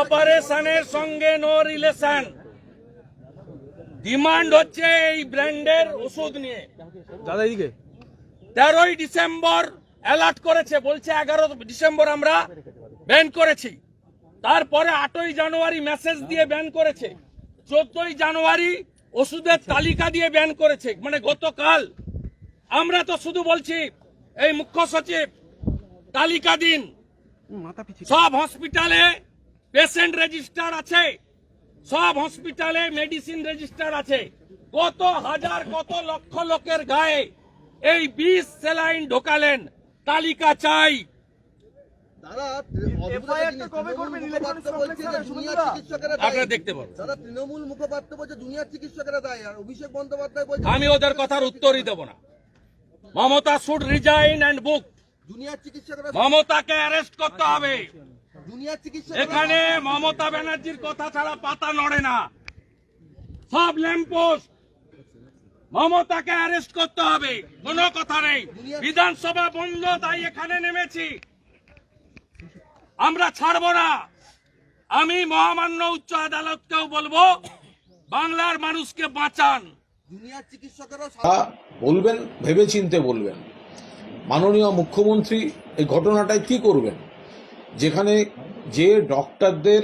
অপারেশনের সঙ্গে no relation demand হচ্ছে এই ব্র্যান্ডের ওষুধ নিয়ে। দাদা এদিকে তেরোই ডিসেম্বর অ্যালার্ট করেছে বলছে এগারো ডিসেম্বর আমরা ব্যান করেছি। তারপরে আটই জানুয়ারি মেসেজ দিয়ে ব্যান করেছে। চোদ্দই জানুয়ারি ওষুধের তালিকা দিয়ে ব্যান করেছে। মানে গতকাল। আমরা তো শুধু বলছি এই মুখ্য সচিব তালিকা দিন। সব হসপিটালে পেশেন্ট রেজিস্টার আছে। সব হসপিটালে মেডিসিন রেজিস্টার আছে। কত হাজার কত লক্ষ লোকের গায়ে এই বিষ সেলাইন ঢোকালেন। তালিকা চাই। আমি ওদের কথার উত্তরই দেব না। Mamata should resign and book মমতাকে অ্যারেস্ট করতে হবে। এখানে মমতা ব্যানার্জির কথা ছাড়া পাতা নড়ে না। সব ল্যাম্পোস্ট মমতাকে অ্যারেস্ট করতে হবে। কোনো কথা নেই। বিধানসভা বন্ধ তাই এখানে নেমেছি। আমরা ছাড়ব না। আমি মহামান্য উচ্চ আদালতকেও বলব বাংলার মানুষকে বাঁচান। বলবেন ভেবে চিনতে বলবেন। মাননীয় মুখ্যমন্ত্রী এই ঘটনাটায় কি করবেন? যেখানে যে ডক্টরদের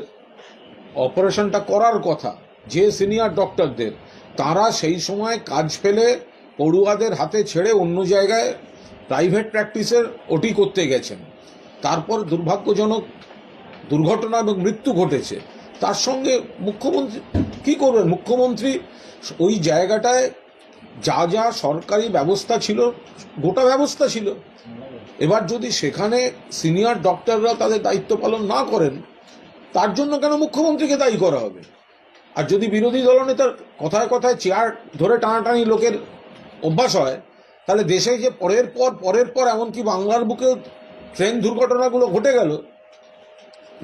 অপারেশনটা করার কথা, যে সিনিয়র ডক্টরদের, তারা সেই সময় কাজ ফেলে পড়ুয়াদের হাতে ছেড়ে অন্য জায়গায় প্রাইভেট প্র্যাকটিসের ওটি করতে গেছেন। তারপর দুর্ভাগ্যজনক দুর্ঘটনা এবং মৃত্যু ঘটেছে। তার সঙ্গে মুখ্যমন্ত্রী কি করবেন? মুখ্যমন্ত্রী, ওই জায়গাটায় যা যা সরকারি ব্যবস্থা ছিল, গোটা ব্যবস্থা ছিল। এবার যদি সেখানে সিনিয়র ডক্টররা তাদের দায়িত্ব পালন না করেন, তার জন্য কেন মুখ্যমন্ত্রীকে দায়ী করা হবে? আর যদি বিরোধী দলনেতার কথায় কথায় চেয়ার ধরে টানাটানি লোকের অভ্যাস হয়, তাহলে দেশে যে পরের পর পরের পর এমনকি বাংলার বুকে ট্রেন দুর্ঘটনাগুলো ঘটে গেল।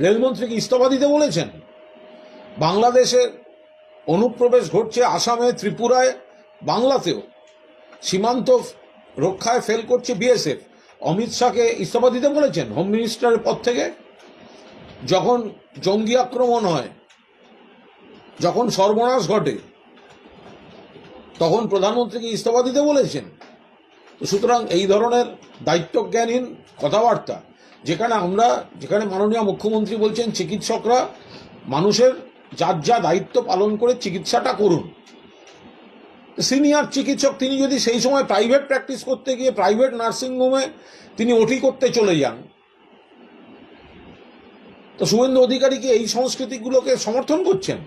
রেলমন্ত্রীকে ইস্তফা দিতে বলেছেন? বাংলাদেশের অনুপ্রবেশ ঘটছে আসামে, ত্রিপুরায়, বাংলাতেও। সীমান্ত রক্ষায় ফেল করছে বিএসএফ। অমিত শাহকে ইস্তফা দিতে বলেছেন হোম মিনিস্টারের পদ থেকে। যখন জঙ্গি আক্রমণ হয়, যখন সর্বনাশ ঘটে, তখন প্রধানমন্ত্রীকে ইস্তফা দিতে বলেছেন সুতরাং এই ধরনের দায়িত্বজ্ঞানহীন কথাবার্তা, যেখানে আমরা, যেখানে মাননীয় মুখ্যমন্ত্রী বলছেন চিকিৎসকরা মানুষের যার যা দায়িত্ব পালন করে চিকিৎসাটা করুন। সিনিয়র চিকিৎসক, তিনি যদি সেই সময় প্রাইভেট প্র্যাকটিস করতে গিয়ে প্রাইভেট নার্সিংহোমে তিনি ওটি করতে চলে যান, তো শুভেন্দু অধিকারী কি এই সংস্কৃতিগুলোকে সমর্থন করছেন?